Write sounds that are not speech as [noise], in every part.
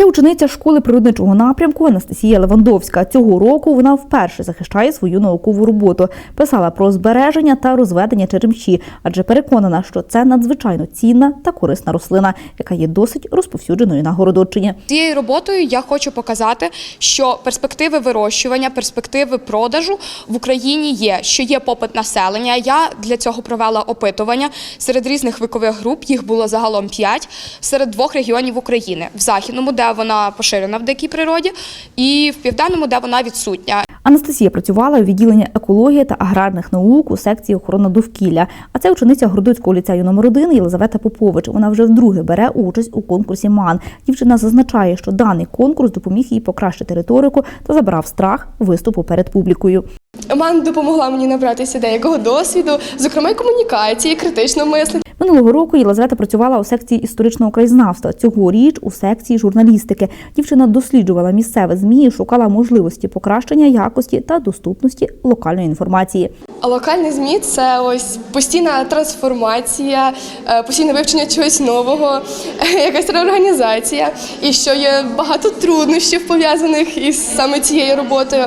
Це учениця школи природничого напрямку Анастасія Левандовська. Цього року вона вперше захищає свою наукову роботу. Писала про збереження та розведення черемші, адже переконана, що це надзвичайно цінна та корисна рослина, яка є досить розповсюдженою на Городоччині. Цією роботою я хочу показати, що перспективи вирощування, перспективи продажу в Україні є, що є попит населення. Я для цього провела опитування серед різних вікових груп. Їх було загалом п'ять серед двох регіонів України: в західному, де вона поширена в дикій природі, і в південному, де вона відсутня. Анастасія працювала у відділенні екології та аграрних наук у секції охорона довкілля. А це учениця Городоцького ліцею номер 1 Єлизавета Попович. Вона вже вдруге бере участь у конкурсі МАН. Дівчина зазначає, що даний конкурс допоміг їй покращити риторику та забрав страх виступу перед публікою. Ман допомогла мені набратися деякого досвіду, зокрема й комунікації, критично мислення. Минулого року Єлизавета працювала у секції історичного краєзнавства. Цьогоріч у секції журналістики. Дівчина досліджувала місцеве ЗМІ, і шукала можливості покращення якості та доступності локальної інформації. А локальні змі це ось постійна трансформація, е, постійне вивчення чогось нового, [laughs] якась реорганізація, і що є багато труднощів пов'язаних із саме цією роботою.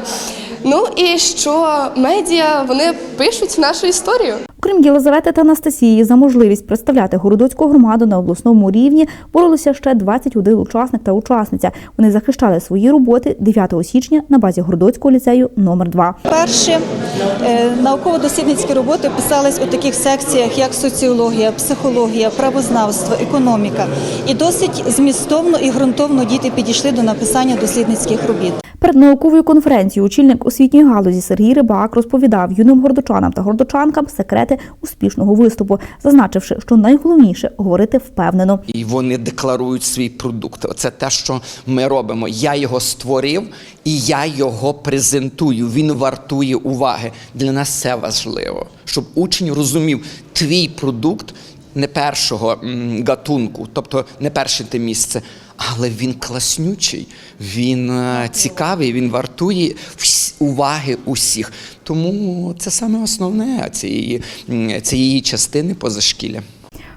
Ну і що медіа вони пишуть нашу історію. Окрім Єлизавети та Анастасії, за можливість представляти городоцьку громаду на обласному рівні боролися ще 21 учасник та учасниця. Вони захищали свої роботи 9 січня на базі Городоцького ліцею номер 2 Перші е, науково-дослідницькі роботи писались у таких секціях, як соціологія, психологія, правознавство, економіка. І досить змістовно і ґрунтовно діти підійшли до написання дослідницьких робіт. Перед науковою конференцією очільник освітньої галузі Сергій Рибак розповідав юним гордочанам та гордочанкам секрети успішного виступу, зазначивши, що найголовніше говорити впевнено. І вони декларують свій продукт. Це те, що ми робимо. Я його створив і я його презентую. Він вартує уваги. Для нас це важливо, щоб учень розумів твій продукт не першого гатунку, тобто не перше те місце. Але він класнючий, він е, цікавий, він вартує уваги усіх. Тому це саме основне цієї, цієї частини позашкілля.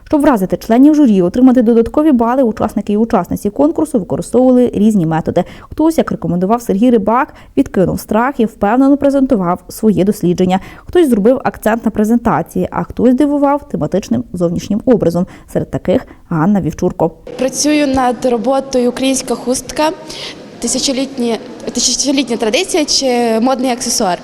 Щоб вразити членів журі, отримати додаткові бали, учасники і учасниці конкурсу використовували різні методи. Хтось, як рекомендував Сергій Рибак, відкинув страх і впевнено презентував своє дослідження. Хтось зробив акцент на презентації, а хтось дивував тематичним зовнішнім образом. Серед таких Ганна Вівчурко. Працюю над роботою Українська хустка. Тисячолітні, тисячолітня традиція чи модний аксесуар.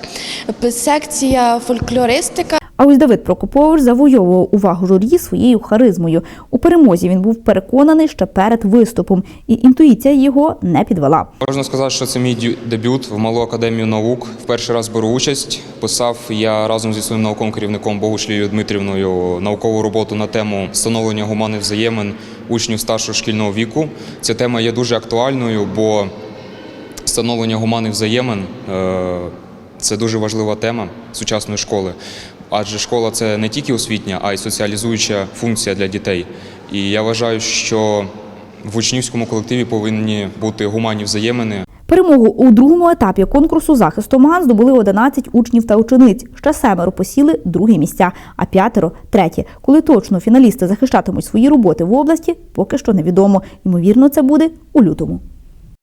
Секція фольклористика. А ось Давид Прокопович завойовував увагу журі своєю харизмою. У перемозі він був переконаний ще перед виступом, і інтуїція його не підвела. Можна сказати, що це мій дебют в Малу академію наук. В перший раз беру участь. Писав я разом зі своїм науковим керівником Богушлією Дмитрівною наукову роботу на тему встановлення гуманних взаємин учнів старшого шкільного віку. Ця тема є дуже актуальною, бо встановлення гуманних взаємин е, це дуже важлива тема сучасної школи. Адже школа це не тільки освітня, а й соціалізуюча функція для дітей. І я вважаю, що в учнівському колективі повинні бути гуманні взаємини, Перемогу у другому етапі конкурсу захисту МАН здобули 11 учнів та учениць. Ще семеро посіли другі місця, а п'ятеро треті. Коли точно фіналісти захищатимуть свої роботи в області, поки що невідомо. Ймовірно, це буде у лютому.